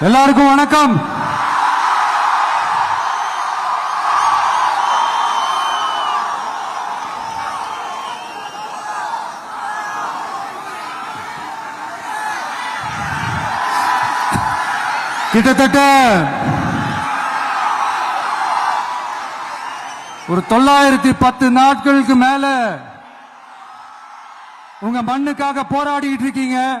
எல்லாருக்கும் வணக்கம். கிட்டத்தட்ட ஒரு தொள்ளாயிரத்தி பத்து நாட்களுக்கு மேல உங்க மண்ணுக்காக போராடிட்டு இருக்கீங்க.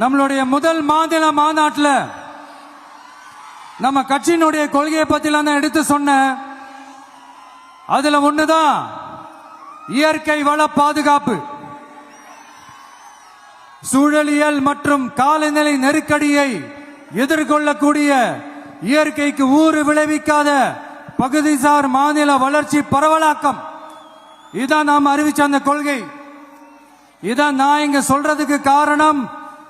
நம்மளுடைய முதல் மாநில மாநாட்டில் நம்ம கட்சியினுடைய கொள்கையை பத்திலாம் தான் எடுத்து சொன்னேன். அதுல ஒண்ணுதான் இயற்கை வள பாதுகாப்பு. சூழலியல் மற்றும் காலநிலை நெருக்கடியை எதிர்கொள்ளக்கூடிய இயற்கைக்கு ஊறு விளைவிக்காத பகுதிசார் மாநில வளர்ச்சி பரவலாக்கம். இதான் நாம் அறிவிச்ச அந்த கொள்கை. இதான் நான் இங்க சொல்றதுக்கு காரணம்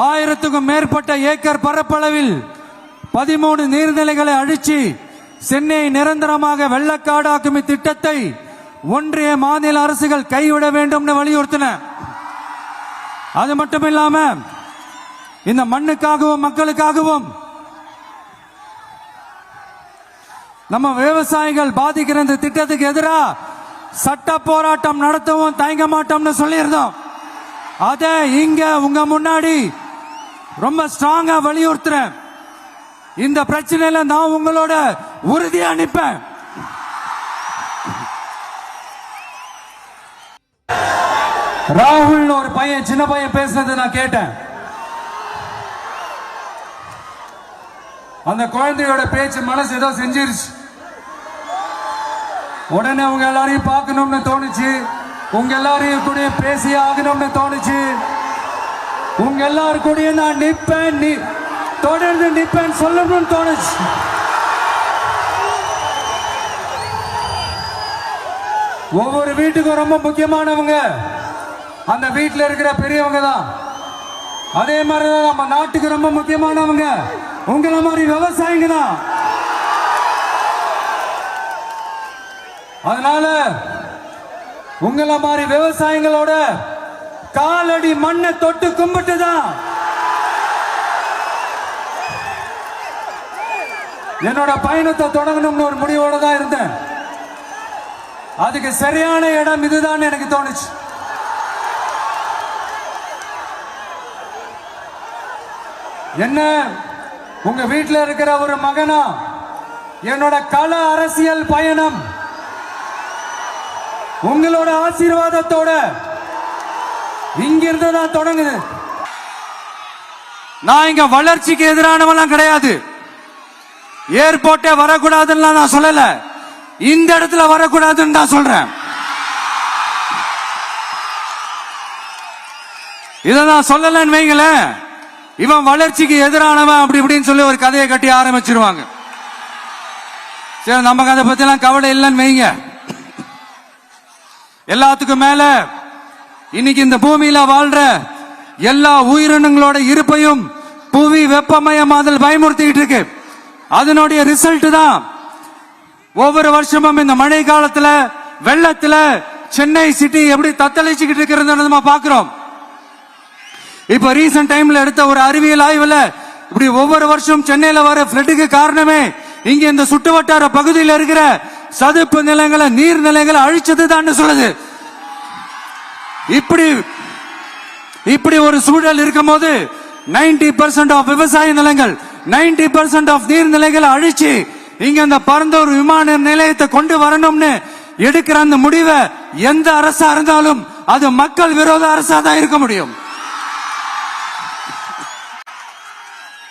ஆயிரத்துக்கும் மேற்பட்ட ஏக்கர் பரப்பளவில் பதிமூணு நீர்நிலைகளை அழிச்சு சென்னையை நிரந்தரமாக வெள்ளக்காடாக்கும் இத்திட்டத்தை ஒன்றிய மாநில அரசுகள் கைவிட வேண்டும்னு வலியுறுத்தின. அது மட்டும் இல்லாம இந்த மண்ணுக்காகவும் மக்களுக்காகவும் நம்ம விவசாயிகள் பாதிக்கிற இந்த திட்டத்துக்கு எதிராக சட்ட போராட்டம் நடத்தவும் தயங்க மாட்டோம்னு சொல்லியிருந்தோம். அதை இங்க உங்க முன்னாடி ரொம்ப ஸ்ட்ராங்கா வலியுறுத்துறேன். இந்த பிரச்சனையில நான் உங்களோட உறுதியா நிப்பேன். ராகுல்னு ஒரு பையன் சின்ன பையன் பேசுனது நான் கேட்டேன். அந்த குழந்தையோட பேச்சு மனசு ஏதோ செஞ்சிருச்சு. உடனே உங்க எல்லாரையும் பார்க்கணும்னு தோணுச்சு. உங்க எல்லாரையும் கூட பேசி ஆகணும்னு தோணுச்சு. உங்க எல்லாருக்கூடயும் நான் நிற்பேன் நீ தொடர்ந்து நிற்பேன் சொல்லணும்னு தோணுச்சு. ஒவ்வொரு வீட்டுக்கும் ரொம்ப முக்கியமானவங்க அந்த வீட்டில் இருக்கிற பெரியவங்க தான். அதே மாதிரி தான் நம்ம நாட்டுக்கு ரொம்ப முக்கியமானவங்க. உங்களை மாதிரி விவசாயிங்க தான். அதனால உங்களை மாதிரி விவசாயிகளோட காலடி மண்ணை தொட்டு கும்பிட்டு தான் என்னோட பயணத்தை தொடங்கணும்னு ஒரு முடிவோட தான் இருந்தேன். அதுக்கு சரியான இடம் இதுதான் எனக்கு தோணுச்சு. என்ன? உங்க வீட்டில் இருக்கிற ஒரு மகனா? என்னோட கல அரசியல் பயணம். உங்களோட ஆசீர்வாதத்தோட இங்கிருந்து தான் தொடங்குது. நான் இங்க வளர்ச்சிக்கு எதிரானவெல்லாம் கிடையாது. ஏர்போர்ட்டே வரக்கூடாதுன்னு நான் சொல்லல. இந்த இடத்துல வரக்கூடாதுன்னு தான் சொல்றேன். இதை நான் சொல்லலன்னு வைங்களேன். இவன் வளர்ச்சிக்கு எதிரானவன் அப்படி இப்படின்னு சொல்லி ஒரு கதையை கட்டி ஆரம்பிச்சிருவாங்க. சரி நமக்கு அதை பத்தி எல்லாம் கவலை இல்லைன்னு வைங்க. எல்லாத்துக்கும் மேல இன்னைக்கு இந்த பூமியில வாழ்ற எல்லா உயிரினங்களோட இருப்பையும் புவி வெப்பமயமாதல் பயமுறுத்திக்கிட்டு இருக்கு. அதனுடைய ரிசல்ட் தான் ஒவ்வொரு வருஷமும் இந்த மழை காலத்துல வெள்ளத்துல சென்னை சிட்டி எப்படி தத்தளிச்சுக்கிட்டு இருக்கிறது நம்ம பாக்குறோம் இப்ப ரீசன்ட் டைம்ல எடுத்த ஒரு அறிவியல் ஆய்வுல இப்படி ஒவ்வொரு வருஷம் சென்னையில வர பிளட்டுக்கு காரணமே இங்க இந்த சுற்றுவட்டார பகுதியில் இருக்கிற சதுப்பு நிலங்களை நீர் நிலைகளை அழிச்சது தான் சொல்லுது. இப்படி இப்படி ஒரு சூழல் இருக்கும்போது 90% பர்சன்ட் ஆஃப் விவசாய நிலங்கள் 90% பர்சன்ட் ஆஃப் நீர்நிலைகளை அழிச்சு இங்க அந்த பரந்தூர் விமான நிலையத்தை கொண்டு வரணும்னு எடுக்கிற அந்த முடிவை எந்த அரசா இருந்தாலும் அது மக்கள் விரோத அரசா தான் இருக்க முடியும்.